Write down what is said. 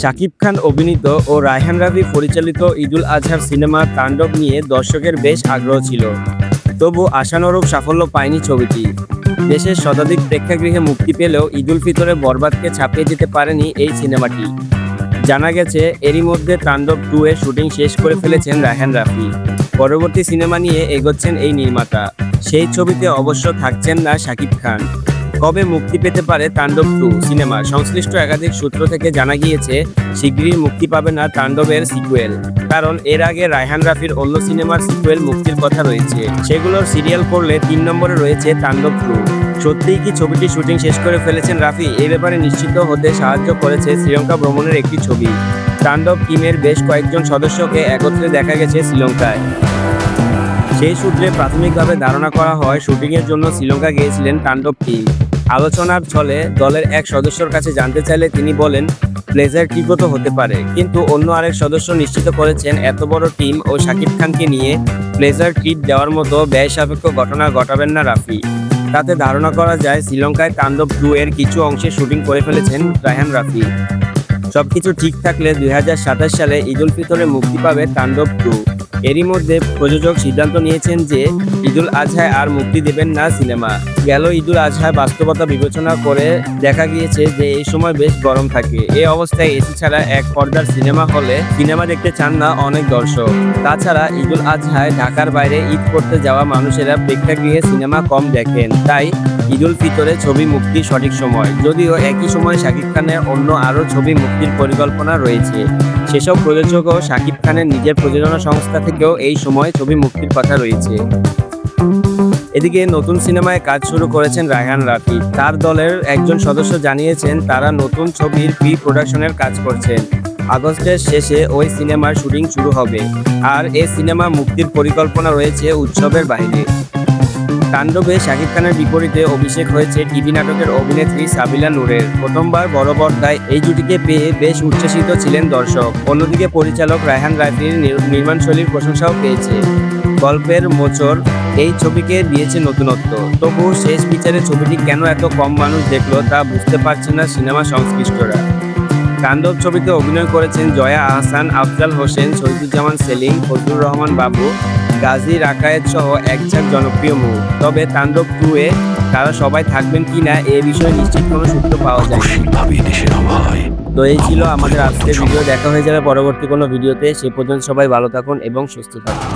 শাকিব খান অভিনীত ও রায়হান রাভি পরিচালিত ঈদুল আজহার সিনেমা তাণ্ডব নিয়ে দর্শকের বেশ আগ্রহ ছিল। তবু আশানুরূপ সাফল্য পায়নি ছবিটি। দেশের শতাধিক প্রেক্ষাগৃহে মুক্তি পেলেও ঈদুল ফিতরে বরবাদকে ছাপিয়ে যেতে পারেনি এই সিনেমাটি। জানা গেছে, এরই মধ্যে তাণ্ডব টু এর শুটিং শেষ করে ফেলেছেন রায়হান রাফি পরবর্তী সিনেমা নিয়ে এগোচ্ছেন এই নির্মাতা। সেই ছবিতে অবশ্য থাকছেন না শাকিব খান। কবে মুক্তি পেতে পারে তাণ্ডব টু সিনেমা সংশ্লিষ্ট একাধিক সূত্র থেকে জানা গিয়েছে, শিগগিরই মুক্তি পাবে না তাণ্ডবের সিকুয়েল। কারণ এর আগে রায়হান রাফির অন্য সিনেমার সিকুয়েল মুক্তির কথা রয়েছে। সেগুলোর সিরিয়াল করলে তিন নম্বরে রয়েছে তাণ্ডব টু। সত্যিই কি ছবিটি শুটিং শেষ করে ফেলেছেন রাফি? এই ব্যাপারে নিশ্চিত হতে সাহায্য করেছে শ্রীলঙ্কা ভ্রমণের একটি ছবি। তাণ্ডব টিমের বেশ কয়েকজন সদস্যকে একত্রে দেখা গেছে শ্রীলঙ্কায়। সেই সূত্রে প্রাথমিকভাবে ধারণা করা হয়, শুটিংয়ের জন্য শ্রীলঙ্কা গিয়েছিলেন তাণ্ডব টিম আলোচনার ছলে দলের এক সদস্যর কাছে জানতে চাইলে তিনি বলেন প্লেজার ট্রিপও তো হতে পারে। কিন্তু অন্য আরেক সদস্য নিশ্চিত করেছেন, এত বড় টিম ও শাকিব খানকে নিয়ে প্লেজার ট্রিপ দেওয়ার মতো ব্যয় সাপেক্ষ ঘটনা ঘটাবেন না রাফি। তাতে ধারণা করা যায়, শ্রীলঙ্কায় তাণ্ডব টু এর কিছু অংশে শুটিং করে ফেলেছেন রায়হান রাফি। সবকিছু ঠিক থাকলে দু হাজার সাতাশ সালে ঈদুল ফিতরে মুক্তি পাবে তাণ্ডব টু এরই মধ্যে প্রযোজক সিদ্ধান্ত নিয়েছেন যে ঈদুল আজহায় আর মুক্তি দেবেন না সিনেমা। গেল ঈদুল আজহায় বাস্তবতা বিবেচনা করে দেখা গিয়েছে যে এই সময় বেশ গরম থাকে। এই অবস্থায় এসি ছাড়া এক পর্দার সিনেমা হলে সিনেমা দেখতে চান না অনেক দর্শক। তাছাড়া ঈদুল আজহায় ঢাকার বাইরে ঈদ করতে যাওয়া মানুষেরা প্রেক্ষাগৃহে সিনেমা কম দেখেন। তাই ঈদুল ফিতরে ছবি মুক্তি সঠিক সময়। যদিও একই সময় শাকিব খানের অন্য আরও ছবি মুক্তির পরিকল্পনা রয়েছে। সেসব প্রযোজক ও শাকিব খানের নিজের প্রযোজনা সংস্থা থেকেও এই সময় ছবি মুক্তির কথা রয়েছে। এদিকে নতুন সিনেমায় কাজ শুরু করেছেন রায়হান রাফি। তার দলের একজন সদস্য জানিয়েছেন, তারা নতুন ছবির প্রি প্রোডাকশনের কাজ করছেন। আগস্টের শেষে ওই সিনেমার শুটিং শুরু হবে। আর এ সিনেমা মুক্তির পরিকল্পনা রয়েছে উৎসবের বাইরে। তাণ্ডবে শাকিব খানের বিপরীতে অভিষেক হয়েছে টিভি নাটকের অভিনেত্রী সাবিলা নূরের। প্রথমবার বড় পর্দায় এই জুটিকে পেয়ে বেশ উচ্ছ্বসিত ছিলেন দর্শক। অন্যদিকে পরিচালক রায়হান রাফির নির্মাণশৈলীর প্রশংসাও পেয়েছে। গল্পের মোচর এই ছবিকে দিয়েছে নতুনত্ব। তবু শেষ বিচারে ছবিটি কেন এত কম মানুষ দেখল তা বুঝতে পারছে না সিনেমা সংশ্লিষ্টরা। তাণ্ডব ছবিতে অভিনয় করেছেন জয়া আহসান, আফজাল হোসেন, শহীদুজ্জামান সেলিম, ফজলুর রহমান বাবু, গাজী রাকায়েত সহ একঝাঁক জনপ্রিয় মুখ। তবে তাণ্ডব টু এ তারা সবাই থাকবেন কিনা এ বিষয়ে নিশ্চিত কোনো সূত্র পাওয়া আবহাওয়ায় তো এই ছিল আমাদের আজকের ভিডিও। দেখা হয়ে যাবে পরবর্তী কোনো ভিডিওতে। সে পর্যন্ত সবাই ভালো থাকুন এবং সুস্থ থাকুন।